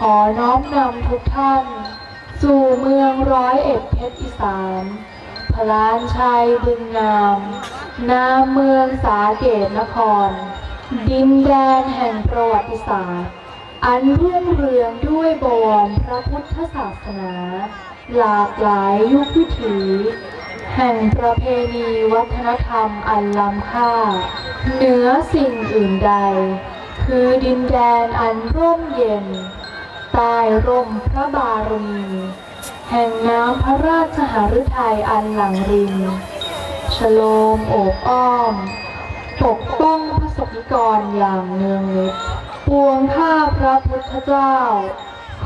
ขอน้อมนำทุกท่าน สู่เมืองร้อยเอ็ดเพชรอีสานพลานชัยบึงงามนาเมืองสาเกตนคร ดินแดนแห่งประวัติศาสตร์ อันรุ่งเรืองด้วยบวรพระพุทธศาสนา หลากหลายยุควิถี แห่งประเพณีวัฒนธรรมอันล้ำค่า เหนือสิ่งอื่นใด คือดินแดนอันร่มเย็น ใต้ร่มพระบารมี แห่งน้ำพระราชหฤทัยอันหลังรินชโลมโอบอ้อม ปกป้องพระสนิกรอย่างเนืองนิดปวงข้าพระพุทธเจ้า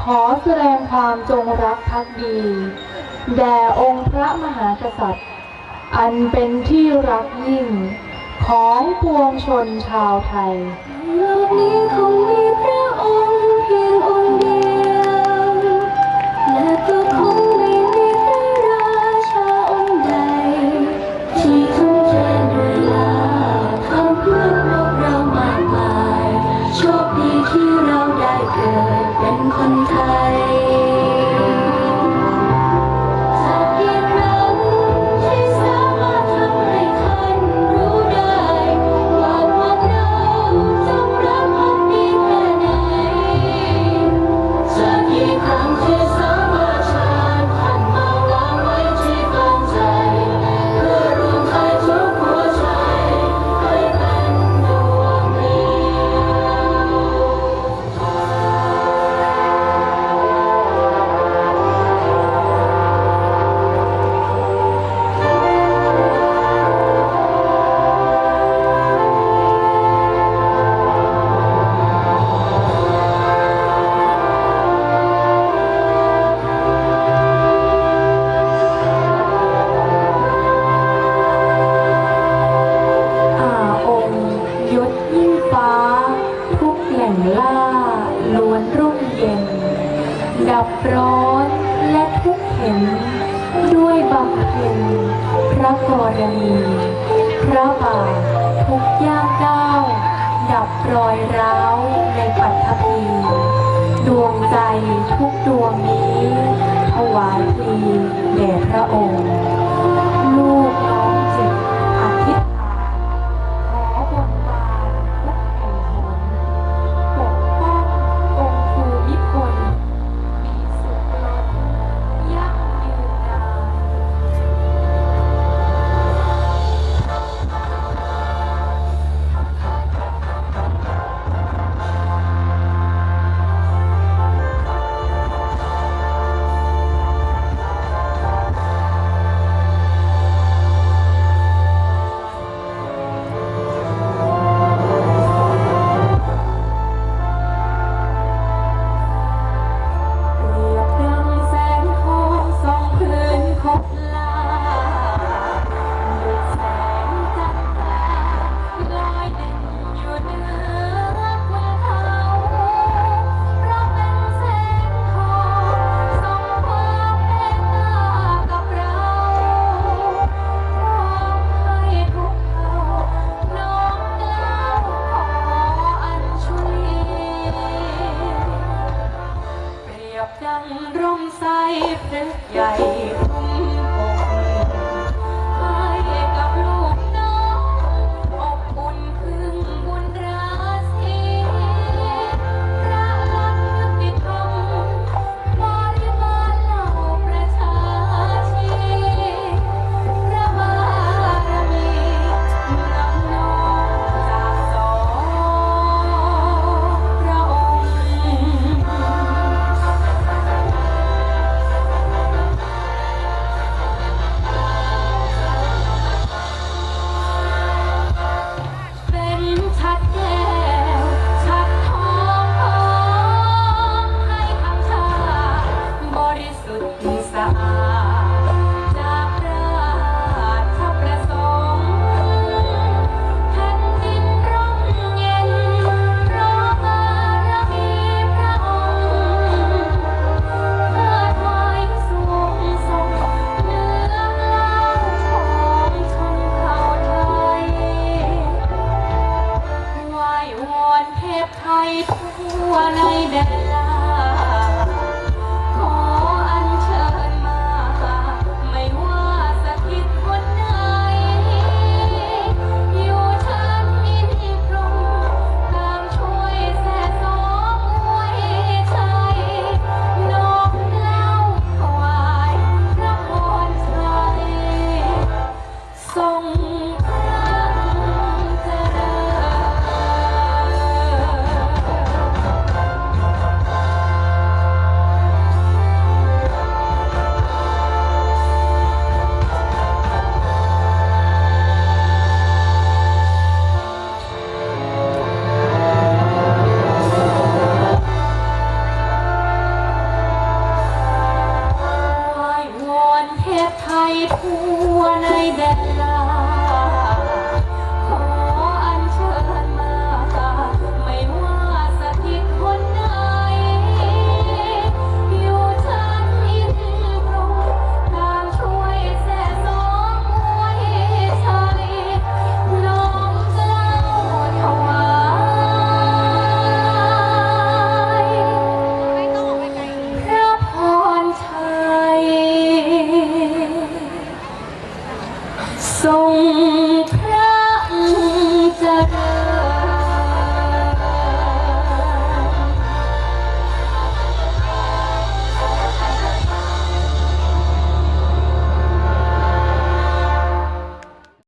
ขอแสดงความจงรักภักดี แด่องค์พระมหากษัตริย์ อันเป็นที่รักยิ่ง ของปวงชนชาวไทยโลกนี้คงมีพระองค์เพียงองค์เดียว กิดเร้อนและทุกข์เห็น ด้วยบำเพ็ญพระกรณีพระบาททุกย่างก้าวดับรอยร้าวในปัตภีดวงใจทุกดวงนี้ถวายทีแด่พระองค์ ดังร่มไทรพระใหญ่ buona idea. 一铺